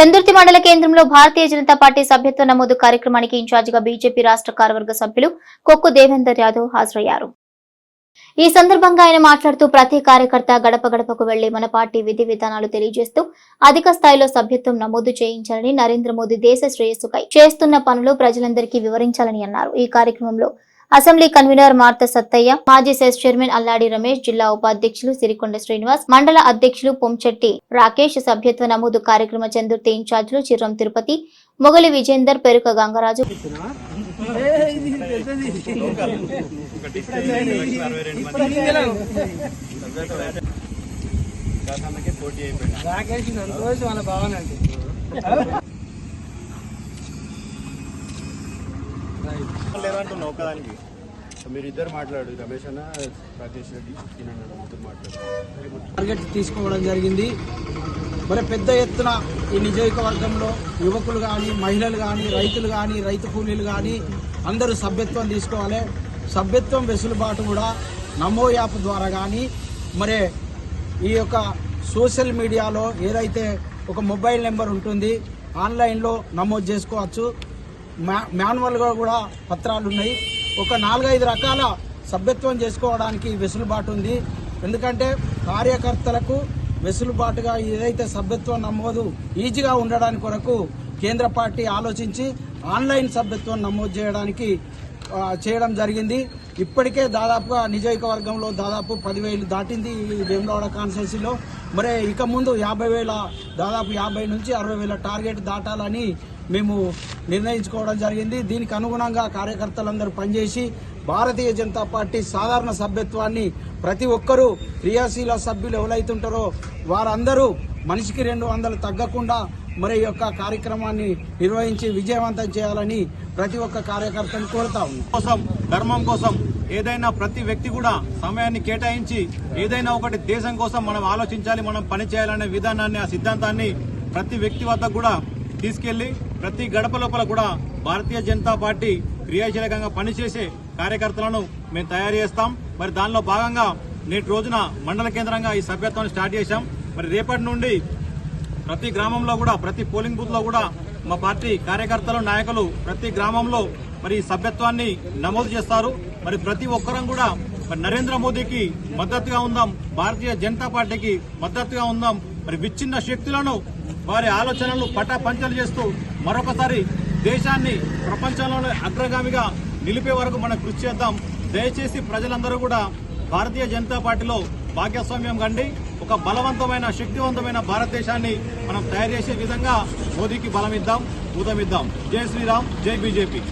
చందుర్తి మండల కేంద్రంలో భారతీయ జనతా పార్టీ సభ్యత్వ నమోదు కార్యక్రమానికి ఇన్ఛార్జిగా బీజేపీ రాష్ట్ర కార్యవర్గ సభ్యులు కొక్కు దేవేందర్ యాదవ్ హాజరయ్యారు. ఈ సందర్భంగా ఆయన మాట్లాడుతూ ప్రతి కార్యకర్త గడప గడపకు వెళ్ళి మన పార్టీ విధి విధానాలు తెలియజేస్తూ అధిక స్థాయిలో సభ్యత్వం నమోదు చేయించాలని నరేంద్ర మోదీ దేశ శ్రేయస్సుకై చేస్తున్న పనులు ప్రజలందరికీ వివరించాలని అన్నారు. ఈ కార్యక్రమంలో అసెంబ్లీ కన్వీనర్ మార్త సత్తయ్య మాజీ సెస్ చైర్మన్ అల్లాడి రమేష్ జిల్లా ఉపాధ్యక్షులు సిరికొండ శ్రీనివాస్ మండల అధ్యక్షులు పొంచెట్టి రాకేష్ సభ్యత్వ నమోదు కార్యక్రమ చందుర్తి ఇన్ఛార్జీలు చిర్రం తిరుపతి మొగలి విజేందర్ పెరుక గంగరాజు. రాకేష్ వాళ్ళ భావన లేదంటున్నావు ఒకదానికి. మీరు ఇద్దరు మాట్లాడు రమేష్ అన్న రాకేష్ రెడ్డి ఇద్దరు మాట్లాడు. టార్గెట్ తీసుకోవడం జరిగింది. మరి పెద్ద ఎత్తున ఈ నియోజకవర్గంలో యువకులు కానీ మహిళలు కానీ రైతులు కానీ రైతు కూలీలు కానీ అందరూ సభ్యత్వం తీసుకోవాలి. సభ్యత్వం వెసులుబాటు కూడా నమో యాప్ ద్వారా కానీ మరి ఈ యొక్క సోషల్ మీడియాలో ఏదైతే ఒక మొబైల్ నెంబర్ ఉంటుంది ఆన్లైన్లో నమోదు చేసుకోవచ్చు. మాన్యువల్గా కూడా పత్రాలు ఉన్నాయి. ఒక నాలుగైదు రకాల సభ్యత్వం చేసుకోవడానికి వెసులుబాటు ఉంది. ఎందుకంటే కార్యకర్తలకు వెసులుబాటుగా ఏదైతే సభ్యత్వం నమోదు ఈజీగా ఉండడానికి కొరకు కేంద్ర పార్టీ ఆలోచించి ఆన్లైన్ సభ్యత్వం నమోదు చేయడానికి చేయడం జరిగింది. ఇప్పటికే దాదాపుగా నియోజకవర్గంలో దాదాపు పదివేలు దాటింది ఈ వేములవాడ కాన్స్టిట్యున్సీలో. మరి ఇక ముందు యాభై వేల దాదాపు యాభై నుంచి అరవై వేల టార్గెట్ దాటాలని మేము నిర్ణయించుకోవడం జరిగింది. దీనికి అనుగుణంగా కార్యకర్తలందరూ పనిచేసి భారతీయ జనతా పార్టీ సాధారణ సభ్యత్వాన్ని ప్రతి ఒక్కరూ క్రియాశీల సభ్యులు ఎవరైతుంటారో వారందరూ మనిషికి రెండు వందలు తగ్గకుండా మరి యొక్క కార్యక్రమాన్ని నిర్వహించి విజయవంతం చేయాలని ప్రతి ఒక్క కార్యకర్తను కోరుతా కోసం ధర్మం కోసం ఏదైనా ప్రతి వ్యక్తి కూడా సమయాన్ని కేటాయించి ఏదైనా ఒకటి దేశం కోసం మనం ఆలోచించాలి మనం పని చేయాలనే విధానాన్ని ఆ సిద్ధాంతాన్ని ప్రతి వ్యక్తి వద్ద కూడా తీసుకెళ్ళి ప్రతి గడప లోపల కూడా భారతీయ జనతా పార్టీ క్రియాశీలకంగా పనిచేసే కార్యకర్తలను మేము తయారు చేస్తాం. మరి దానిలో భాగంగా నేటి రోజున మండల కేంద్రంగా ఈ సభ్యత్వాన్ని స్టార్ట్ చేశాం. మరి రేపటి నుండి ప్రతి గ్రామంలో కూడా ప్రతి పోలింగ్ బూత్లో కూడా మా పార్టీ కార్యకర్తలు నాయకులు ప్రతి గ్రామంలో మరి ఈ సభ్యత్వాన్ని నమోదు చేస్తారు. మరి ప్రతి ఒక్కరం కూడా మరి నరేంద్ర మోదీకి మద్దతుగా ఉందాం. భారతీయ జనతా పార్టీకి మద్దతుగా ఉందాం. మరి విచ్ఛిన్న శక్తులను వారి ఆలోచనలను పటాపంచలు చేస్తూ మరొకసారి దేశాన్ని ప్రపంచంలోనే అగ్రగామిగా నిలిపే వరకు మనం కృషి చేద్దాం. దయచేసి ప్రజలందరూ కూడా భారతీయ జనతా పార్టీలో భాగస్వామ్యం కండి. ఒక బలవంతమైన శక్తివంతమైన భారతదేశాన్ని మనం తయారు చేసే విధంగా మోదీకి బలమిద్దాం ఊతమిద్దాం. జై శ్రీరామ్ జై బీజేపీ.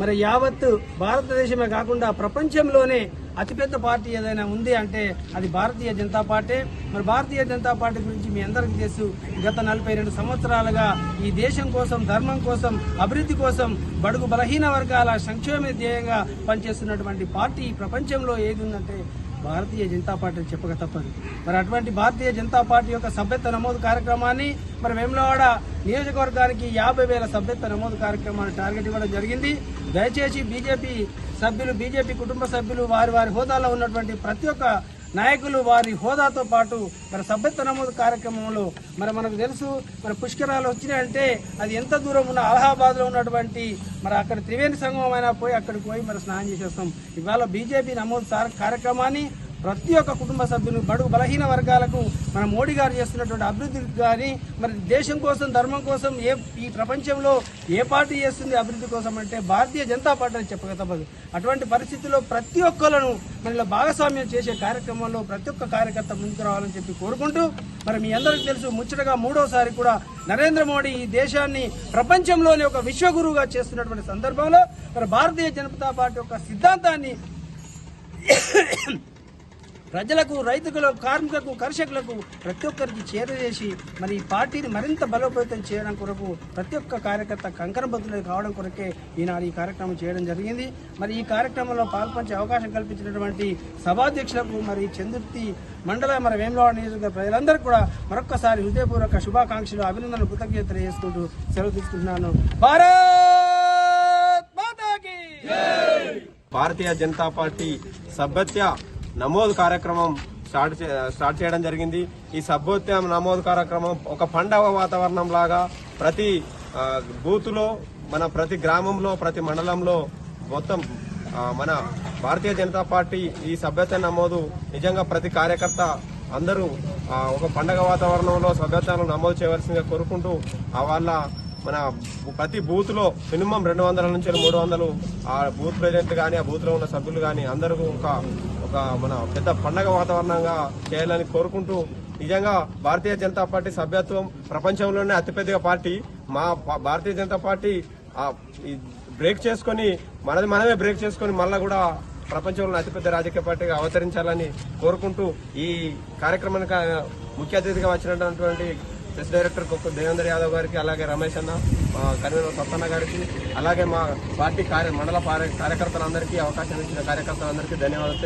మరి యావత్ భారతదేశమే కాకుండా ప్రపంచంలోనే అతిపెద్ద పార్టీ ఏదైనా ఉంది అంటే అది భారతీయ జనతా పార్టీ. మరి భారతీయ జనతా పార్టీ గురించి మీ అందరికీ తెలుసు గత నలభై రెండు సంవత్సరాలుగా ఈ దేశం కోసం ధర్మం కోసం అభివృద్ధి కోసం బడుగు బలహీన వర్గాల సంక్షేమ ధ్యేయంగా పనిచేస్తున్నటువంటి పార్టీ ఈ ప్రపంచంలో ఏది ఉందంటే భారతీయ జనతా పార్టీ చెప్పక తప్పదు. మరి అటువంటి భారతీయ జనతా పార్టీ యొక్క సభ్యత్వ నమోదు కార్యక్రమాన్ని మరి వేములవాడ నియోజకవర్గానికి యాభై వేల సభ్యత్వ నమోదు కార్యక్రమాన్ని టార్గెట్ ఇవ్వడం జరిగింది. దయచేసి బీజేపీ సభ్యులు బీజేపీ కుటుంబ సభ్యులు వారి వారి హోదాలో ఉన్నటువంటి ప్రతి ఒక్క నాయకులు వారి హోదాతో పాటు మరి సభ్యత్వ నమోదు కార్యక్రమంలో మరి మనకు తెలుసు మరి పుష్కరాలు వచ్చినాయంటే అది ఎంత దూరం ఉన్న అలహాబాద్లో ఉన్నటువంటి మరి అక్కడ త్రివేణి సంఘం అయినా పోయి అక్కడికి పోయి మరి స్నానం చేసేస్తాం. ఇవాళ బీజేపీ నమోదు కార్యక్రమాన్ని ప్రతి ఒక్క కుటుంబ సభ్యులు బడుగు బలహీన వర్గాలకు మన మోడీ గారు చేస్తున్నటువంటి అభివృద్ధికి కానీ మరి దేశం కోసం ధర్మం కోసం ఏ ఈ ప్రపంచంలో ఏ పార్టీ చేస్తుంది అభివృద్ధి కోసం అంటే భారతీయ జనతా పార్టీ అని చెప్పక తప్పదు. అటువంటి పరిస్థితుల్లో ప్రతి ఒక్కలను మనలో భాగస్వామ్యం చేసే కార్యక్రమంలో ప్రతి ఒక్క కార్యకర్త ముందుకు రావాలని చెప్పి కోరుకుంటూ మరి మీ అందరికీ తెలుసు ముచ్చటగా మూడోసారి కూడా నరేంద్ర మోడీ ఈ దేశాన్ని ప్రపంచంలోనే ఒక విశ్వగురువుగా చేస్తున్నటువంటి సందర్భంలో మరి భారతీయ జనతా పార్టీ యొక్క సిద్ధాంతాన్ని ప్రజలకు రైతులకు కార్మికులకు కర్షకులకు ప్రతి ఒక్కరికి చేరవేసి మరి ఈ పార్టీని మరింత బలోపేతం చేయడం కొరకు ప్రతి ఒక్క కార్యకర్త కంకణబద్దులు కావడం కొరకే ఈనాడు ఈ కార్యక్రమం చేయడం జరిగింది. మరి ఈ కార్యక్రమంలో పాల్పంచే అవకాశం కల్పించినటువంటి సభాధ్యక్షులకు మరి చందుర్తి మండల మరి వేమలవాడ నియోజకవర్గ ప్రజలందరూ కూడా మరొక్కసారి హృదయపూర్వక శుభాకాంక్షలు అభినందనలు కృతజ్ఞతలు చేసుకుంటూ సెలవు తీసుకుంటున్నాను. భారత్ భారతీయ జనతా పార్టీ సభ్యత్య నమోదు కార్యక్రమం స్టార్ట్ చే- స్టార్ట్ చేయడం జరిగింది. ఈ సభ్యోద్యమ నమోదు కార్యక్రమం ఒక పండగ వాతావరణం లాగా ప్రతి బూత్లో బూతులో మన ప్రతి గ్రామంలో ప్రతి మండలంలో మొత్తం మన భారతీయ జనతా పార్టీ ఈ సభ్యత నమోదు నిజంగా ప్రతి కార్యకర్త అందరూ ఒక పండగ వాతావరణంలో సభ్యతను నమోదు చేయవలసిందిగా కోరుకుంటూ ఆ వాళ్ళ మన ప్రతి బూత్లో మినిమం రెండు వందల నుంచి మూడు వందలు ఆ బూత్ ప్రెసిడెంట్ కానీ ఆ బూత్లో ఉన్న సభ్యులు కానీ అందరూ ఒక ఒక మన పెద్ద పండగ వాతావరణంగా చేయాలని కోరుకుంటూ నిజంగా భారతీయ జనతా పార్టీ సభ్యత్వం ప్రపంచంలోనే అతిపెద్ద పార్టీ. మా భారతీయ జనతా పార్టీ ఈ బ్రేక్ చేసుకొని మనది మనమే బ్రేక్ చేసుకొని మళ్ళా కూడా ప్రపంచంలో అతిపెద్ద రాజకీయ పార్టీగా అవతరించాలని కోరుకుంటూ ఈ కార్యక్రమానికి ముఖ్య అతిథిగా వచ్చినటువంటి ప్రెస్ డైరెక్టర్ కొక్క దేవేంద్ర యాదవ్ గారికి అలాగే రమేష్ అన్న మా కన్వీనర్ సత్తన్న గారికి అలాగే మా పార్టీ కార్య మండల కార్యకర్తలందరికీ అవకాశం ఇచ్చిన కార్యకర్తలందరికీ ధన్యవాదాలు